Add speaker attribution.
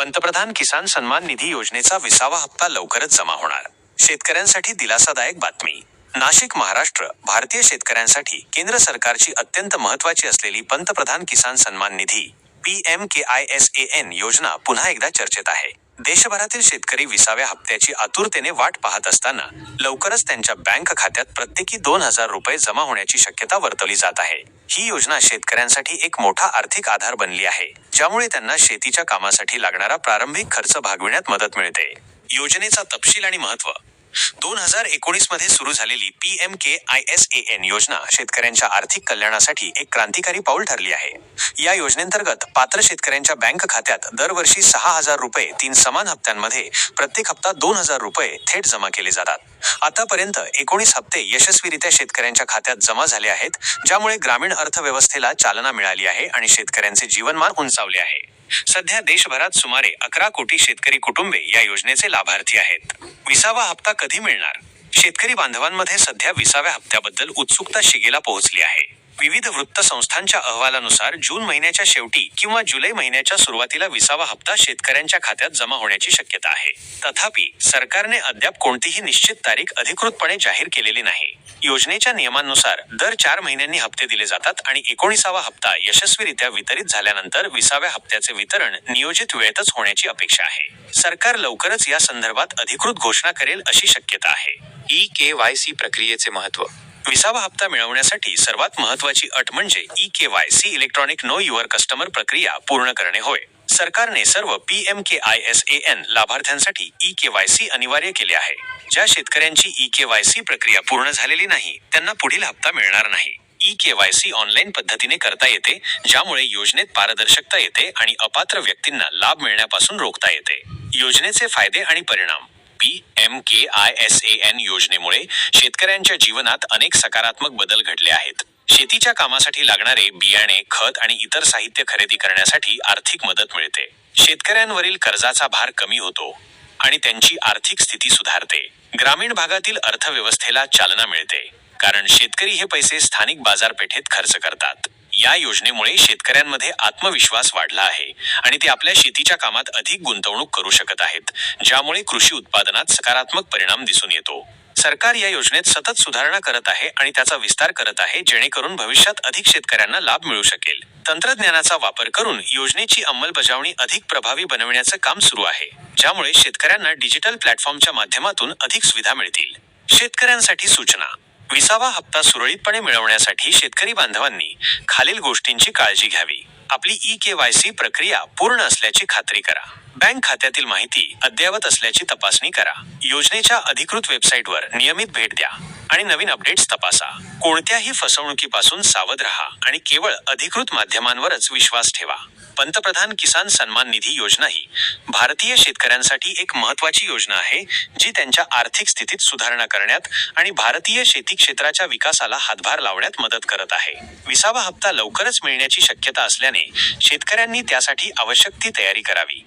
Speaker 1: पंतप्रधान किसान सन्मान निधी योजनेचा विसावा हप्ता लवकरच जमा होणार. शेतकऱ्यांसाठी दिलासादायक बातमी. नाशिक महाराष्ट्र भारतीय शेतकऱ्यांसाठी केंद्र सरकारची अत्यंत महत्वाची असलेली पंतप्रधान किसान सन्मान निधी P M K I S A N योजना पुन्हा एकदा चर्चेत आहे. देशभरातील शेतकरी विसाव्या हप्त्याची आतुरतेने वाट पाहत असताना लवकरच त्यांच्या बँक खात्यात प्रत्येकी दोन हजार रुपये जमा होण्याची शक्यता वर्तवली जात आहे. ही योजना शेतकऱ्यांसाठी एक मोठा आर्थिक आधार बनली आहे ज्यामुळे त्यांना शेतीच्या कामासाठी लागणारा प्रारंभिक खर्च भागविण्यात मदत मिळते. योजनेचा तपशील आणि महत्त्व दोन हजार एकोणीसमध्ये सुरू झालेली P M K I S A N योजना शेतकऱ्यांच्या आर्थिक कल्याणासाठी एक क्रांतिकारी पाऊल ठरली आहे. या योजनेंतर्गत पात्र शेतकऱ्यांच्या बँक खात्यात दरवर्षी सहा हजार रुपये तीन समान हप्त्यांमध्ये प्रत्येक हप्ता दोन हजार रुपये थेट जमा केले जातात. आतापर्यंत एकोणीस हप्ते यशस्वीरित्या शेतकऱ्यांच्या खात्यात जमा झाले आहेत ज्यामुळे ग्रामीण अर्थव्यवस्थेला चालना मिळाली आहे आणि शेतकऱ्यांचे जीवनमान उंचावले आहे. सध्या देशभरात सुमारे अकरा कोटी शेतकरी कुटुंबे या योजनेचे लाभार्थी आहेत. विसावा हप्ता कधी मिळणार? शेतकरी बांधवांमध्ये सध्या विसाव्या हप्त्याबद्दल उत्सुकता शिगेला पोहोचली आहे. विविध वृत्तसंस्थांच्या अहवालानुसार जून महिन्याच्या शेवटी किंवा जुलै महिन्याच्या सुरुवातीला विसावा हप्ता शेतकऱ्यांच्या खात्यात जमा होण्याची शक्यता आहे. तथापि सरकारने अद्याप कोणतीही निश्चित तारीख अधिकृतपणे जाहीर केलेली नाही. योजनेच्या नियमांनुसार दर चार महिन्यांनी हप्ते दिले जातात आणि एकोणीसावा हप्ता यशस्वीरित्या वितरित झाल्यानंतर विसाव्या हप्त्याचे वितरण नियोजित वेळेतच होण्याची अपेक्षा आहे. सरकार लवकरच या संदर्भात अधिकृत घोषणा करेल अशी शक्यता आहे. ई के वाय सी प्रक्रियेचे महत्त्व विसावा हप्ता मिळवण्यासाठी सर्वात महत्वाची अट म्हणजे E K Y C electronic know your customer प्रक्रिया पूर्ण करणे होय. सरकारने सर्व P M K I S A N लाभार्थ्यांसाठी E K Y C अनिवार्य केले आहे. ज्या शेतकऱ्यांची ई के वाय सी प्रक्रिया पूर्ण झालेली नाही त्यांना पुढील हप्ता मिळणार नाही. E K Y C online पद्धतीने करता येते ज्यामुळे योजनेत पारदर्शकता येते आणि अपात्र व्यक्तींना लाभ मिळण्यापासून रोखता येते. योजनेचे फायदे आणि परिणाम. P M K I S A N योजनेमुळे शेतकऱ्यांच्या जीवनात अनेक सकारात्मक बदल घडले आहेत. शेतीच्या कामासाठी लागणारे बियाणे खत आणि इतर साहित्य खरेदी करण्यासाठी आर्थिक मदत मिळते. शेतकऱ्यांवरील कर्जाचा भार कमी होतो आणि त्यांची आर्थिक स्थिती सुधारते. ग्रामीण भागातील अर्थव्यवस्थेला चालना मिळते कारण शेतकरी हे पैसे स्थानिक बाजारपेठेत खर्च करतात. या योजनेमुळे शेतकऱ्यांमध्ये आत्मविश्वास वाढला आहे आणि ते आपल्या शेतीच्या कामात अधिक गुंतवणूक करू शकत आहेत ज्यामुळे कृषी उत्पादनात सकारात्मक परिणाम दिसून येतो. सरकार या योजनेत सतत सुधारणा करत आहे आणि त्याचा विस्तार करत आहे जेणेकरून भविष्यात अधिक शेतकऱ्यांना लाभ मिळू शकेल. तंत्रज्ञानाचा वापर करून योजनेची अंमलबजावणी अधिक प्रभावी बनविण्याचं काम सुरू आहे ज्यामुळे शेतकऱ्यांना डिजिटल प्लॅटफॉर्मच्या माध्यमातून अधिक सुविधा मिळतील. शेतकऱ्यांसाठी सूचना. विसावा हप्ता सुरळीतपणे मिळवण्यासाठी शेतकरी बांधवांनी खालील गोष्टींची काळजी घ्यावी. आपली ई के वाय सी प्रक्रिया पूर्ण असल्याची खात्री करा. बँक खात्यातील माहिती अद्ययावत असल्याची तपासणी करा. योजनेच्या अधिकृत वेबसाईटवर नियमित भेट द्या. आणि नवीन अपडेट्स तपासा. कोणत्याही फसवणुकीपासून सावध राहा आणि केवळ अधिकृत माध्यमांवरच विश्वास ठेवा. पंतप्रधान किसान सन्मान निधी योजना ही भारतीय शेतकऱ्यांसाठी एक महत्वाची योजना आहे जी त्यांच्या आर्थिक स्थितीत सुधारणा करण्यात आणि भारतीय शेती क्षेत्राच्या विकासाला हातभार लावण्यात मदत करत आहे. विसावा हप्ता लवकरच मिळण्याची शक्यता असल्याने शेतकऱ्यांनी त्यासाठी आवश्यक ती तयारी करावी.